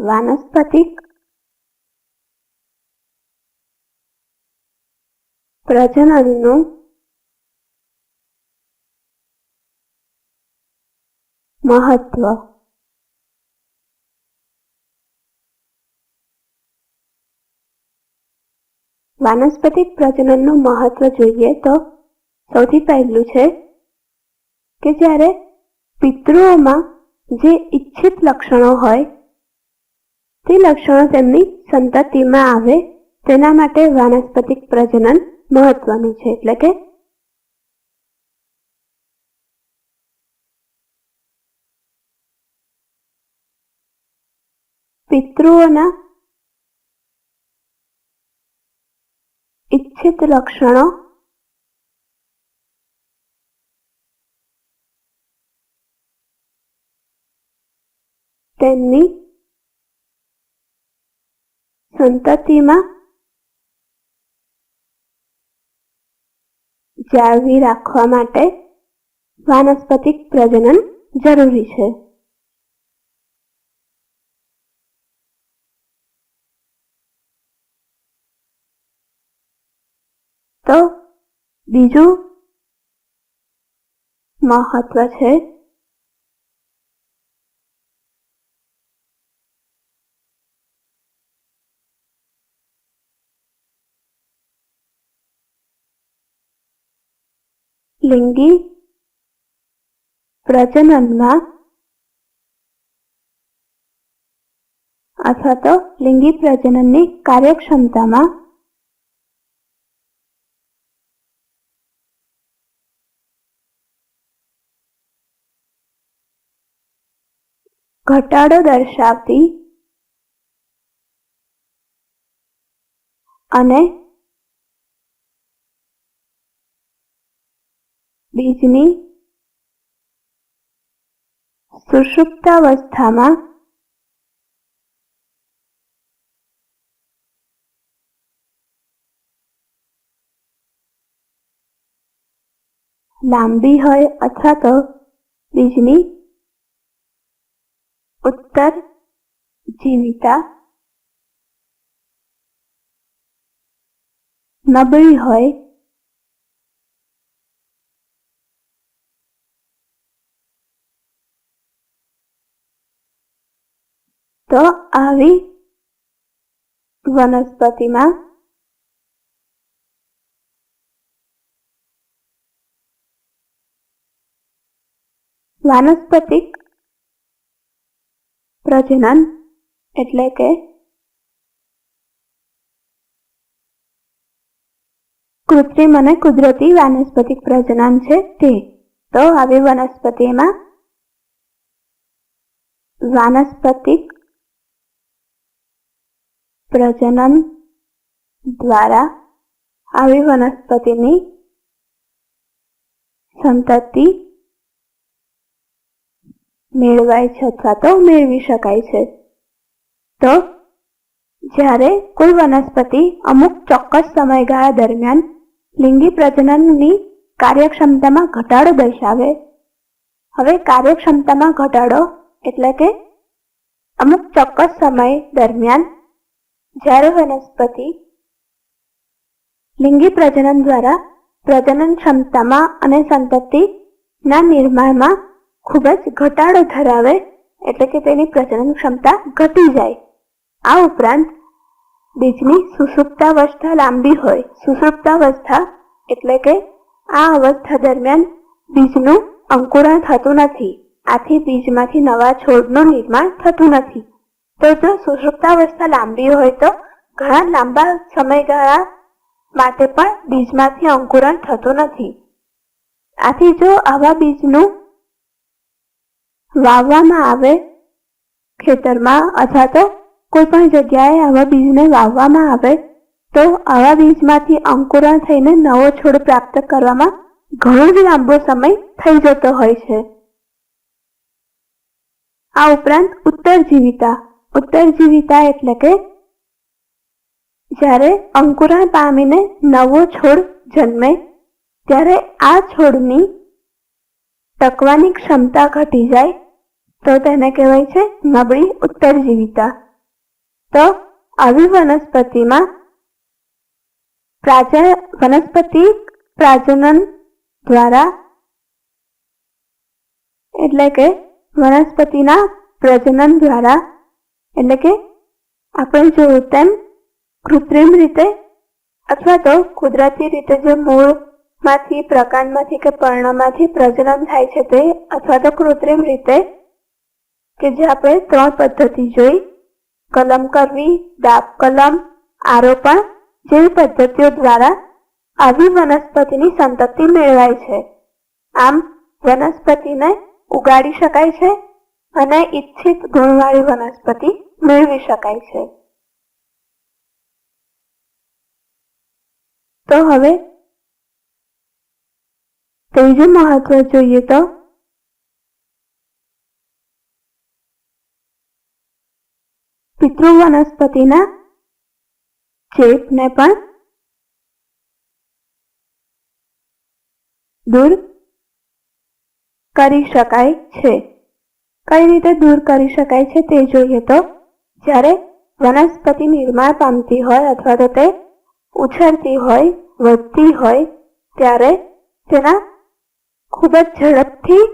વાનસ્પતિક પ્રજનનનું મહત્વ. વાનસ્પતિક પ્રજનનનું મહત્વ જોઈએ તો સૌથી પહેલું છે કે જ્યારે પિતૃઓમાં જે ઈચ્છિત લક્ષણો હોય તે લક્ષણો તેમની સંતતિમાં આવે, તેના માટે વાનસ્પતિક પ્રજનન મહત્વનું છે, એટલે કે પિતૃઓના ઈચ્છિત લક્ષણો તેમની સંતતિમાં જાળવી રાખવા માટે વાનસ્પતિક પ્રજનન જરૂરી છે. તો બીજું મહત્વ છે લિંગી પ્રજનનમાં અથવા તો લિંગી પ્રજનનની કાર્યક્ષમતામાં ઘટાડો દર્શાવતી અને બીજની સુષુપ્તાવસ્થામાં લાંબી હોય અથવા તો બીજની ઉત્તર જીવિતા નબળી હોય તો આવી વનસ્પતિમાં વાનસ્પતિક પ્રજનન એટલે કે કૃત્રિમ અને કુદરતી વાનસ્પતિક પ્રજનન છે તે. તો આવી વનસ્પતિમાં વાનસ્પતિક પ્રજનન દ્વારા આવી વનસ્પતિની સંતતિ મેળવાય છે અથવા તો મેળવી શકાય છે. તો જ્યારે કોઈ વનસ્પતિ અમુક ચોક્કસ સમયગાળા દરમિયાન લિંગી પ્રજનનની કાર્યક્ષમતામાં ઘટાડો દર્શાવે, હવે કાર્યક્ષમતામાં ઘટાડો એટલે કે અમુક ચોક્કસ સમય દરમિયાન જ્યારે વનસ્પતિ લિંગી પ્રજનન દ્વારા પ્રજનન ક્ષમતામાં અને સંતતિના નિર્માણમાં ખૂબ જ ઘટાડો ધરાવે, એટલે કે તેની પ્રજનન ક્ષમતા ઘટી જાય. આ ઉપરાંત બીજની સુસુપ્તાવસ્થા લાંબી હોય. સુષુપ્તાવસ્થા એટલે કે આ અવસ્થા દરમિયાન બીજનું અંકુરણ થતું નથી. આથી બીજમાંથી નવા છોડનું નિર્માણ થતું નથી. તો જો સુષુપ્તાવસ્થા લાંબી હોય તો ઘણા લાંબા સમયગાળા માટે પણ બીજમાંથી અંકુરણ થતું નથી. આથી જો આવા બીજનું વાવવામાં આવે ખેતરમાં અથવા તો કોઈ પણ જગ્યાએ આવા બીજને વાવવામાં આવે, તો આવા બીજમાંથી અંકુરણ થઈને નવો છોડ પ્રાપ્ત કરવામાં ઘણો જ લાંબો સમય થઈ જતો હોય છે. આ ઉપરાંત ઉત્તરજીવિતા ઉત્તરજીવિતા એટલે કે જ્યારે અંકુરણ પામીને નવો છોડ જન્મે, ત્યારે આ છોડની ટકવાની ક્ષમતા ઘટી જાય, તો તેને કહેવાય છે નબળી ઉત્તરજીવિતા તો આવી વનસ્પતિમાં પ્રાજ વનસ્પતિ પ્રાજનન દ્વારા એટલે કે વનસ્પતિના પ્રજનન દ્વારા એટલે કે આપણે જોયું તેમ કૃત્રિમ રીતે અથવા તો કુદરતી રીતે જે મૂળમાંથી, પ્રકાંડમાંથી કે પર્ણમાંથી પ્રજનન થાય છે તે અથવા તો કૃત્રિમ રીતે કે જે આપણે ત્રણ પદ્ધતિ જોઈ, કલમ કરવી દાબ કલમ, આરોપણ જેવી પદ્ધતિઓ દ્વારા આવી વનસ્પતિની સંતતિ મેળવાય છે. આમ વનસ્પતિને ઉગાડી શકાય છે અને ઈચ્છિત ગુણવાળી વનસ્પતિ મેળવી શકાય છે. તો હવે ત્રીજું મહત્વ જોઈએ તો પિતૃ વનસ્પતિના ચેપને પણ દૂર કરી શકાય છે. કઈ રીતે દૂર કરી શકાય છે તે જોઈએ તો, જ્યારે વનસ્પતિ નિર્માણ પામતી હોય અથવા તો તે ઉછળતી હોય, વધતી હોય, ત્યારે તેના ખૂબ જ ઝડપથી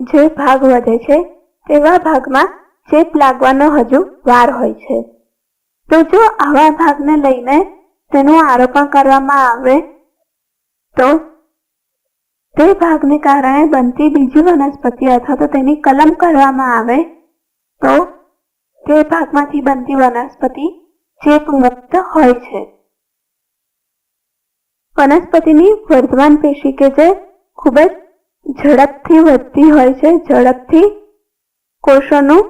જે ભાગ વધે છે, તેવા ભાગમાં ચેપ લાગવાનો હજુ વાર હોય છે. તો જો આવા ભાગને લઈને તેનું આરોપણ કરવામાં આવે, તો તે ભાગને કારણે બનતી બીજી વનસ્પતિ અથવા તો તેની કલમ કરવામાં આવે, તો તે ભાગમાંથી બનતી વનસ્પતિ ચેપ મુક્ત હોય છે. વનસ્પતિની વર્ધમાન પેશી કે જે ખૂબ જ ઝડપથી વધતી હોય છે, ઝડપથી કોષોનું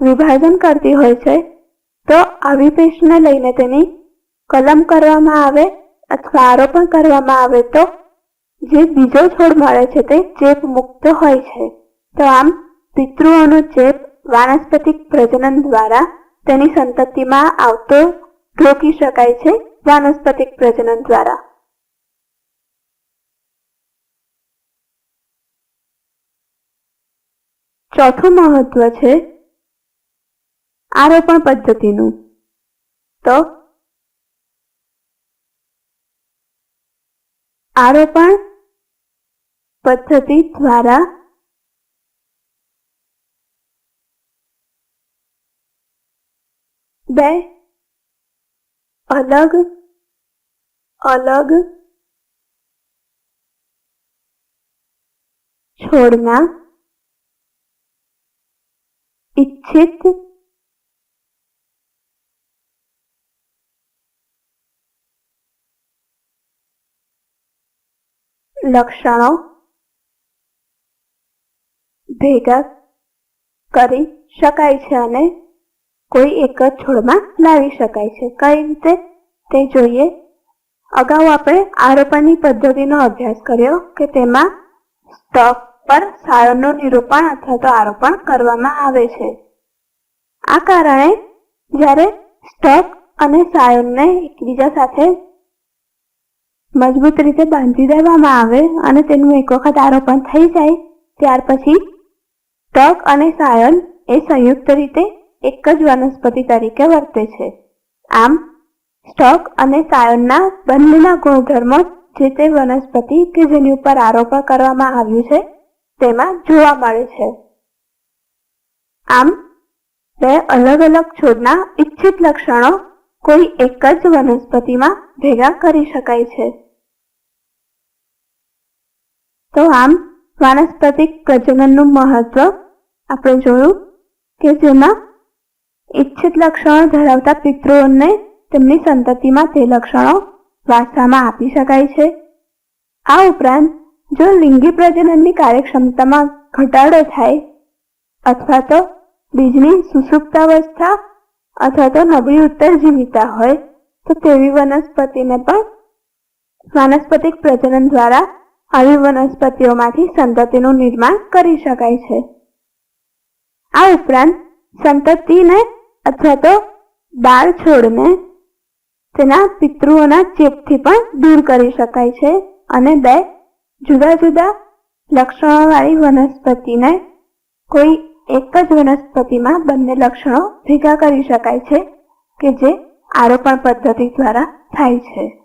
વિભાજન કરતી હોય છે, તો આવી પેશીને લઈને તેની કલમ કરવામાં આવે અથવા આરોપણ કરવામાં આવે તો જે બીજો છોડ મળે છે તે ચેપ મુક્ત હોય છે. તો આમ, પિતૃઓનો ચેપ વાનસ્પતિક પ્રજનન દ્વારા તેની સંતતિમાં આવતો રોકી શકાય છે વાનસ્પતિક પ્રજનન દ્વારા. ચોથું મહત્વ છે આરોપણ પદ્ધતિનું. તો આરોપણ પદ્ધતિ દ્વારા બે અલગ અલગ છોડના ઇચ્છિત લક્ષણો ભેગા કરી શકાય છે અને કોઈ એક જ છોડમાં લાવી શકાય છે. કઈ રીતે તે જોઈએ? અગાઉ આપણે આરોપણની પદ્ધતિનો અભ્યાસ કર્યો કે તેમાં સ્ટોક પર સારનું નિરૂપણ અથવા તો આરોપણ કરવામાં આવે છે. આ કારણે જ્યારે સ્ટોક અને સાયનને એકબીજા સાથે મજબૂત રીતે બાંધી દેવામાં આવે અને તેનું એક વખત આરોપણ થઈ જાય, ત્યાર પછી તક અને સાયન એ સંયુક્ત રીતે એક જ વનસ્પતિ તરીકે વર્તે છે. આમ, સ્ટોક અને સાયનના બંનેના ગુણધર્મો જે તે વનસ્પતિ કે જેની ઉપર આરોપણ કરવામાં આવ્યું છે, તેમાં જોવા મળે છે. આમ, બે અલગ અલગ છોડના ઈચ્છિત લક્ષણો કોઈ એક જ વનસ્પતિમાં ભેગા કરી શકાય છે. તો આમ વાનસ્પતિક પ્રજનનનું મહત્વ આપણે જોયું કે જેમાં ઈચ્છિત લક્ષણો ધરાવતા પિતૃઓને તેમની સંતતિમાં તે લક્ષણો વારસામાં આપી શકાય છે. આ ઉપરાંત, જો લિંગી પ્રજનનની કાર્યક્ષમતામાં ઘટાડો થાય અથવા તો બીજની સુસુપ્તાવસ્થા અથવા તો નબળી ઉત્તરજીવિતા હોય, તો તેવી વનસ્પતિને પણ વાનસ્પતિક પ્રજનન દ્વારા આવી વનસ્પતિઓમાંથી સંતતિનું નિર્માણ કરી શકાય છે. આ ઉપરાંત સંતતિને અથવા તો બાળ છોડને તેના પિતૃઓના ચેપથી પણ દૂર કરી શકાય છે અને બે જુદા જુદા લક્ષણોવાળી વનસ્પતિને કોઈ એક જ વનસ્પતિમાં બંને લક્ષણો ભેગા કરી શકાય છે કે જે આરોપણ પદ્ધતિ દ્વારા થાય છે.